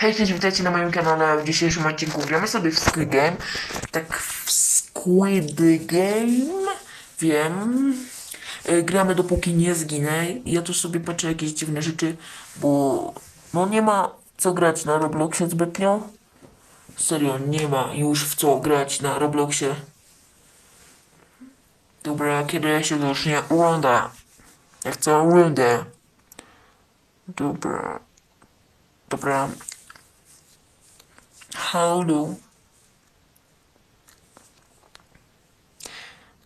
Hej, cześć, witajcie na moim kanale. W dzisiejszym odcinku gramy sobie w Squid Game. Tak, w Squid Game. Wiem. E, Gramy dopóki nie zginę. Ja tu sobie patrzę jakieś dziwne rzeczy, bo no nie ma co grać na Robloxie zbytnio. Serio, nie ma już w co grać na Robloxie. Dobra, kiedy się zacznie runda? Ja chcę rundę. Dobra. Dobra. Halo.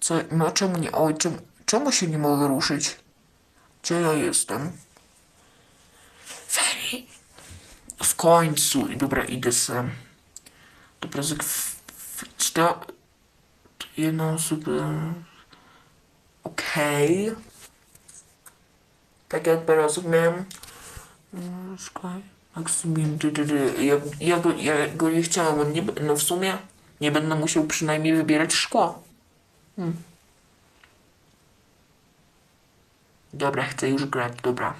Co, no czemu nie, oj, czemu, czemu się nie mogę ruszyć? Gdzie ja jestem? Feli. W końcu, dobra, idę sam. Dobra, z, w, w, czta, jedna osoba, okej. Tak jakby rozumiem. Mm, Sky. Maksymilian, ty, ty, ty. Ja, ja, go, ja go nie chciałem, on nie, no w sumie nie będę musiał przynajmniej wybierać szkła. Hmm. Dobra, chcę już grać, dobra.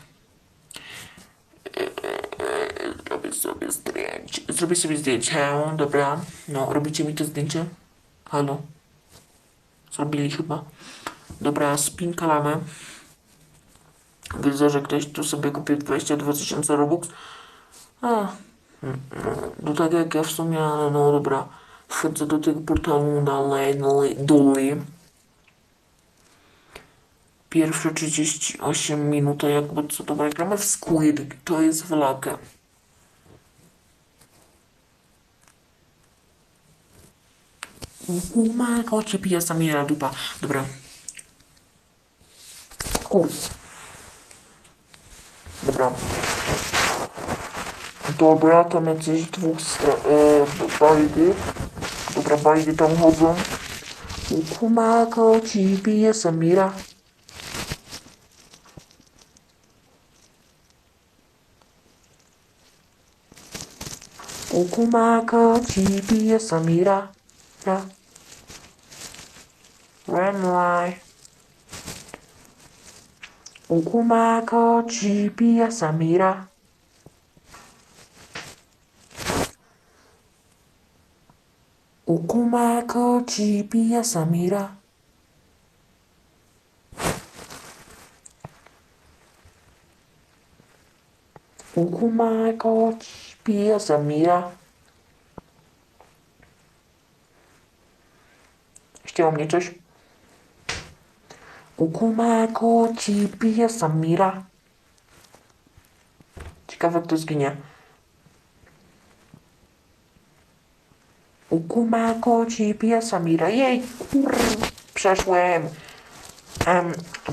Zrobię sobie zdjęcie. Zrobię sobie zdjęcie, dobra. No, robicie mi to zdjęcie? Halo? Zrobili chyba. Dobra, spinka mamy. Widzę, że ktoś tu sobie kupił 22 tysiące Robux. A, no tak jak ja w sumie, ale no dobra. Wchodzę do tego portalu dalej, dalej, dalej. Pierwsze 38 minut, to jakby co dobra, gramy w Squid, to jest w lakę. Umarko, cię pija Samira dupa. Dobra. Kurs. Dobra. Dobra, tam jakieś dwóch stron, e, bajdy. Dobra, bajdy tam chodzą. Ukumako ci bije Samira. Ukumako ci bije Samira. Ja. Renlai. Ukumako ci bije Samira. Ukumako ci bije Samira. Ukumako ci bije Samira. Chciało mnie coś? Ukumako ci bije Samira. Ciekawe kto zginie. Ukumako ci bije Samira. Jej, kur... Przeszłem. Um,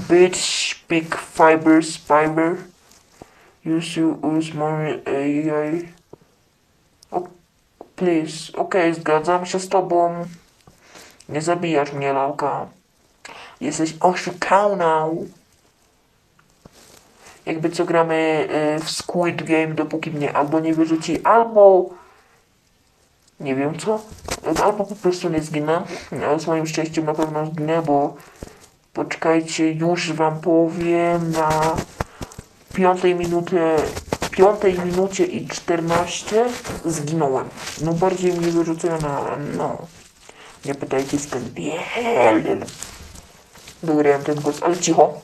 bitch, big fiber. You, use my AI. O, please. Okej, zgadzam się z tobą. Nie zabijasz mnie, lalka. Jesteś oszukaną. Jakby co gramy y, w Squid Game, dopóki mnie albo nie wyrzuci, albo nie wiem co, albo po prostu nie zginę. Ale z moim szczęściem na pewno zginę, bo poczekajcie, już wam powiem na piątej minucie, piątej minucie i 14 zginąłem. No bardziej mnie wyrzucają na, no. Nie pytajcie skąd wiem. Wygrałem ten głos, ale cicho.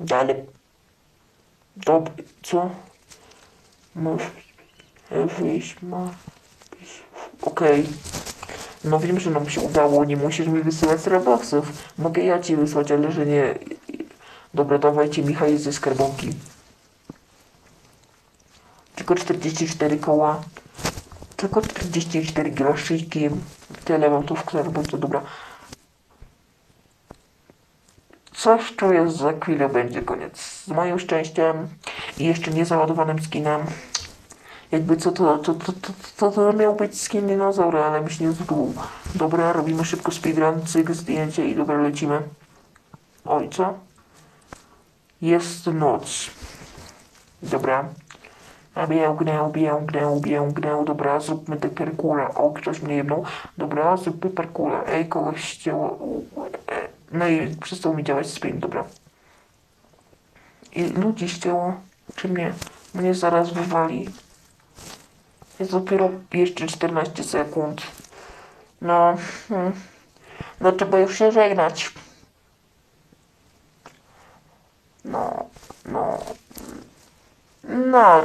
Dalej. Dob... co? Masz... wyjść, ma... Okej. No wiem, że nam się udało, nie musisz mi wysyłać roboxów. Mogę ja ci wysłać, ale że nie... Dobra, dawajcie Michał ze skarbonki. Tylko 44 koła. Tylko 44 groszyki. Tyle mam tu w skarbonce, dobra. Coś czuję, że za chwilę będzie koniec. Z moim szczęściem jeszcze niezaładowanym skinem. Jakby co to, to, to, to, to, to miał być skin dinozaura, ale mi się nie zduł. Dobra, robimy szybko speedrun, cyk, zdjęcie i dobra, lecimy. Oj, co? Jest noc. Dobra. A białgnę, białgnę, białgnę. Dobra, zróbmy te parkura. O, ktoś mnie jedną. Dobra, zróbmy parkura. Ej, kogoś ścięło. No i przestał mi działać sprint, dobra. I ludzi ścięło. Czy mnie? Mnie zaraz wywali. Jest dopiero jeszcze 14 sekund. No, hmm. no trzeba już się żegnać. No, no. No,